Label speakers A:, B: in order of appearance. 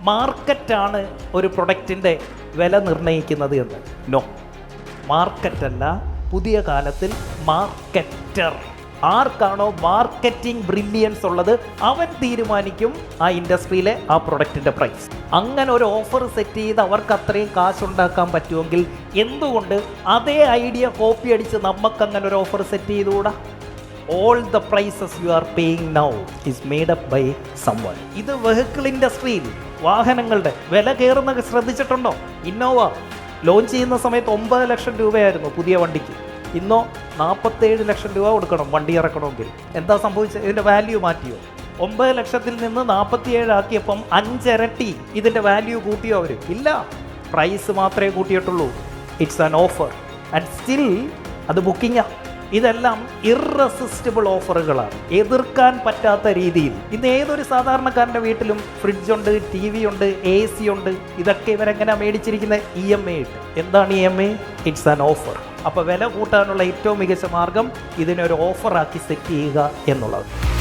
A: മാർക്കറ്റാണ് ഒരു പ്രൊഡക്റ്റിന്റെ വില നിർണയിക്കുന്നത് എന്ന്. നോ മാർക്കറ്റല്ല പുതിയ കാലത്തിൽ മാർക്കറ്റർ. ആർക്കാണോ മാർക്കറ്റിംഗ് ബ്രില്യൻസ് ഉള്ളത് അവൻ തീരുമാനിക്കും ആ ഇൻഡസ്ട്രിയിലെ ആ പ്രൊഡക്റ്റിന്റെ പ്രൈസ് അങ്ങനെ ഒരു ഓഫർ സെറ്റ് ചെയ്ത് അവർക്ക് അത്രയും കാശുണ്ടാക്കാൻ പറ്റുമെങ്കിൽ എന്തുകൊണ്ട് അതേ ഐഡിയ കോപ്പി അടിച്ച് നമുക്ക് അങ്ങനെ ഒരു offer set ചെയ്തുകൂടാ? All the prices you are paying now is made up by someone ഇത് വെഹിക്കിൾ ഇൻഡസ്ട്രിയിൽ വാഹനങ്ങളുടെ വില കയറുന്ന ശ്രദ്ധിച്ചിട്ടുണ്ടോ? ഇന്നോവ ലോഞ്ച് ചെയ്യുന്ന സമയത്ത് ഒമ്പത് ലക്ഷം രൂപയായിരുന്നു പുതിയ വണ്ടിക്ക്. ഇന്നോ നാൽപ്പത്തേഴ് ലക്ഷം രൂപ കൊടുക്കണം വണ്ടി ഇറക്കണമെങ്കിൽ. എന്താ സംഭവിച്ചത്? ഇതിന്റെ വാല്യൂ മാറ്റിയോ? ഒമ്പത് ലക്ഷത്തിൽ നിന്ന് നാൽപ്പത്തിയേഴ് ആക്കിയപ്പം അഞ്ചിരട്ടി ഇതിന്റെ വാല്യൂ കൂട്ടിയോ അവർ ഇല്ല. പ്രൈസ് മാത്രമേ കൂട്ടിയിട്ടുള്ളൂ. It's an offer and still അത് ബുക്കിംഗാ ഇതെല്ലാം ഇറസിസ്റ്റബിൾ ഓഫറുകളാണ് എതിർക്കാൻ പറ്റാത്ത രീതിയിൽ. ഇന്ന് ഏതൊരു സാധാരണക്കാരന്റെ വീട്ടിലും ഫ്രിഡ്ജുണ്ട് ടി വി ഉണ്ട് എ സി ഉണ്ട് ഇതൊക്കെ ഇവരെങ്ങനെ മേടിച്ചിരിക്കുന്നത് ഇ എം എ ഇട്ട്. എന്താണ് E M I it's an offer അപ്പോൾ വില കൂട്ടാനുള്ള ഏറ്റവും മികച്ച മാർഗം ഇതിനൊരു ഓഫറാക്കി സെറ്റ് ചെയ്യുക എന്നുള്ളത്